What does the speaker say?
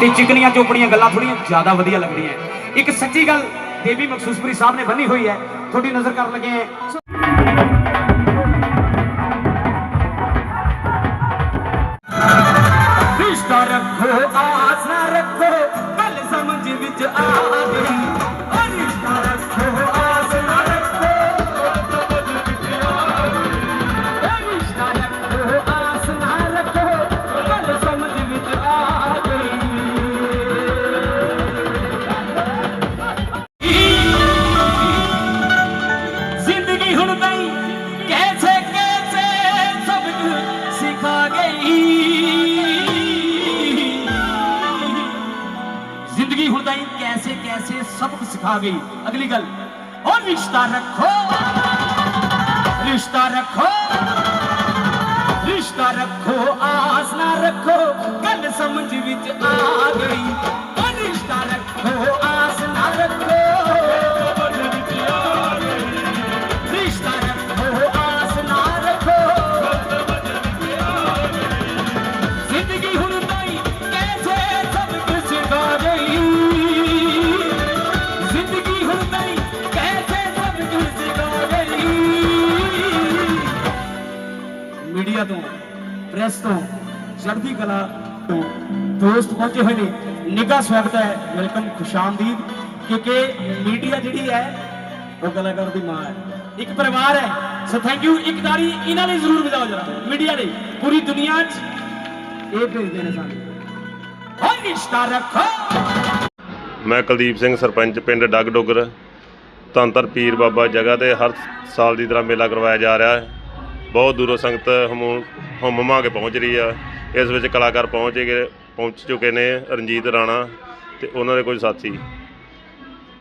ਤੇ ਚਿਕਨੀਆਂ ਚੋਪੜੀਆਂ ਗੱਲਾਂ ਥੋੜੀਆਂ ਜ਼ਿਆਦਾ ਵਧੀਆ ਲੱਗਦੀਆਂ ਇੱਕ ਸੱਚੀ ਗੱਲ ਦੇਵੀ ਮਖਸੂਸਪੁਰੀ ਸਾਹਿਬ ਨੇ ਬੰਨੀ ਹੋਈ ਹੈ। ਤੁਹਾਡੀ ਨਜ਼ਰ ਕਰਨ ਲੱਗੇ ਹਾਂ। ਰਿਸ਼ਤਾ ਰੱਖੋ, ਆਸ ਨਾ ਰੱਖੋ, ਗੱਲ ਸਮਝ ਵਿੱਚ ਆ ਗਈ। ਹੁਣ ਤਾਈ ਕੈਸੇ ਕੈਸੇ ਸਬਕ ਸਿਖਾ ਗਈ। ਅਗਲੀ ਗੱਲ, ਉਹ ਰਿਸ਼ਤਾ ਰੱਖੋ। ਰਿਸ਼ਤਾ ਰੱਖੋ। ਰਿਸ਼ਤਾ ਰੱਖੋ, ਆਸ ਨਾ ਰੱਖੋ। ਗੱਲ ਸਮਝ ਵਿੱਚ ਆ ਗਈ। ਮੀਡੀਆ ਤੋਂ ਪ੍ਰੈਸ ਤੋਂ ਚੜ੍ਹਦੀ ਕਲਾ ਤੋਂ ਦੋਸਤ ਪਹੁੰਚੇ ਹੋਏ ਨੇ ਨਿੱਘਾ ਸਵਾਗਤ ਹੈ ਵੈਲਕਮ ਖੁਸ਼ਾਮਦੀਦ ਕਿਉਂਕਿ ਮੀਡੀਆ ਜਿਹੜੀ ਹੈ ਉਹ ਕਲਾਕਾਰ ਦੀ ਮਾਂ ਹੈ ਇੱਕ ਪਰਿਵਾਰ ਹੈ ਸੋ ਥੈਂਕ ਯੂ ਇੱਕ ਤਾੜੀ ਇਹਨਾਂ ਲਈ ਜ਼ਰੂਰ ਵਜਾਓ ਜਰਾ ਮੀਡੀਆ ਲਈ ਪੂਰੀ ਦੁਨੀਆ 'ਚ ਇਹ ਭੇਜਦੇ ਨੇ ਸਾਨੂੰ ਹੋ ਰਿਸ਼ਤਾ ਰੱਖੋ ਮੈਂ ਕੁਲਦੀਪ ਸਿੰਘ, ਸਰਪੰਚ ਪਿੰਡ ਡੱਗ ਡੋਗਰ ਧੰਨ ਧੰਨ ਪੀਰ ਬਾਬਾ ਜਗ੍ਹਾ ਤੇ ਹਰ ਸਾਲ ਦੀ ਤਰ੍ਹਾਂ ਮੇਲਾ ਕਰਵਾਇਆ ਜਾ ਰਿਹਾ ਹੈ। ਬਹੁਤ ਦੂਰੋਂ ਸੰਗਤ ਹਮੂ ਹਮਮਾ ਕੇ ਪਹੁੰਚ ਰਹੀ ਆ। ਇਸ ਵਿੱਚ ਕਲਾਕਾਰ ਪਹੁੰਚ ਗਏ, ਪਹੁੰਚ ਚੁੱਕੇ ਨੇ ਰਣਜੀਤ ਰਾਣਾ ਤੇ ਉਹਨਾਂ ਦੇ ਕੁਝ ਸਾਥੀ।